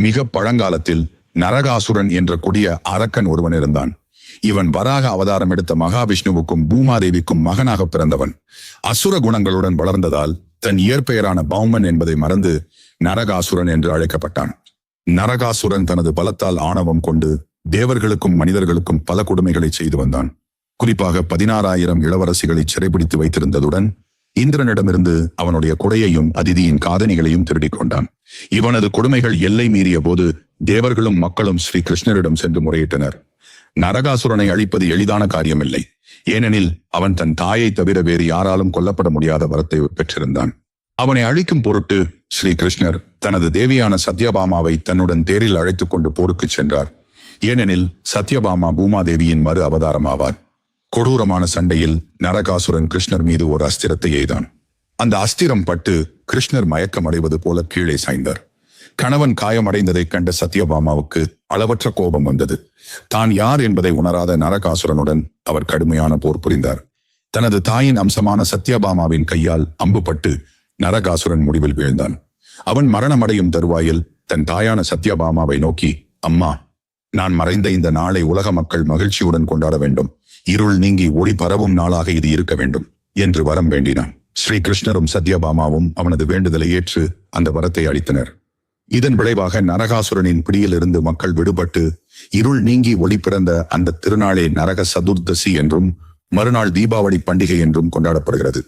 மிக பழங்காலத்தில் நரகாசுரன் என்ற கொடிய அரக்கன் ஒருவன் இருந்தான். இவன் வராக அவதாரம் எடுத்த மகாவிஷ்ணுவுக்கும் பூமாதேவிக்கும் மகனாக பிறந்தவன். அசுர குணங்களுடன் வளர்ந்ததால் தன் இயற்பெயரான பௌமன் என்பதை மறந்து நரகாசுரன் என்று அழைக்கப்பட்டான். நரகாசுரன் தனது பலத்தால் ஆணவம் கொண்டு தேவர்களுக்கும் மனிதர்களுக்கும் பல கொடுமைகளை செய்து வந்தான். குறிப்பாக பதினாறாயிரம் இளவரசிகளை சிறைபிடித்து வைத்திருந்ததுடன் இந்திரனிடமிருந்து அவனுடைய குடையையும் அதிதியின் காதணிகளையும் திருடிக் கொண்டான் இவனது கொடுமைகள் எல்லை மீறிய போது தேவர்களும் மக்களும் ஸ்ரீ கிருஷ்ணரிடம் சென்று முறையிட்டனர். நரகாசுரனை அழிப்பது எளிதான காரியமில்லை. ஏனெனில் அவன் தன் தாயை தவிர வேறு யாராலும் கொல்லப்பட முடியாத வரத்தை பெற்றிருந்தான். அவனை அழிக்கும் பொருட்டு ஸ்ரீ கிருஷ்ணர் தனது தேவியான சத்யபாமாவை தன்னுடன் தேரில் அழைத்துக் கொண்டு போருக்கு சென்றார். ஏனெனில் சத்யபாமா பூமாதேவியின் மறு அவதாரம் ஆவார் கொடூரமான சண்டையில் நரகாசுரன் கிருஷ்ணர் மீது ஒரு அஸ்திரத்தை எய்தான். அந்த அஸ்திரம் பட்டு கிருஷ்ணர் மயக்கம் அடைவது போல கீழே சாய்ந்தார். கணவன் காயமடைந்ததைக் கண்ட சத்யபாமாவுக்கு அளவற்ற கோபம் வந்தது. தான் யார் என்பதை உணராத நரகாசுரனுடன் அவர் கடுமையான போர் புரிந்தார். தனது தாயின் அம்சமான சத்யபாமாவின் கையால் அம்புபட்டு நரகாசுரன் முடிவில் வீழ்ந்தான். அவன் மரணமடையும் தருவாயில் தன் தாயான சத்யபாமாவை நோக்கி அம்மா நான் மறைந்த இந்த நாளை உலக மக்கள் மகிழ்ச்சியுடன் கொண்டாட வேண்டும். இருள் நீங்கி ஒளி பரவும் நாளாக இது இருக்க வேண்டும் என்று வரம் வேண்டினான். ஸ்ரீ கிருஷ்ணரும் சத்யபாமாவும் அவனது வேண்டுதலை ஏற்று அந்த வரத்தை அளித்தனர். இதன் விளைவாக நரகாசுரனின் பிடியிலிருந்து மக்கள் விடுபட்டு இருள் நீங்கி ஒளி பிறந்த அந்த திருநாளே நரக சதுர்தசி என்றும் மறுநாள் தீபாவளி பண்டிகை என்றும் கொண்டாடப்படுகிறது.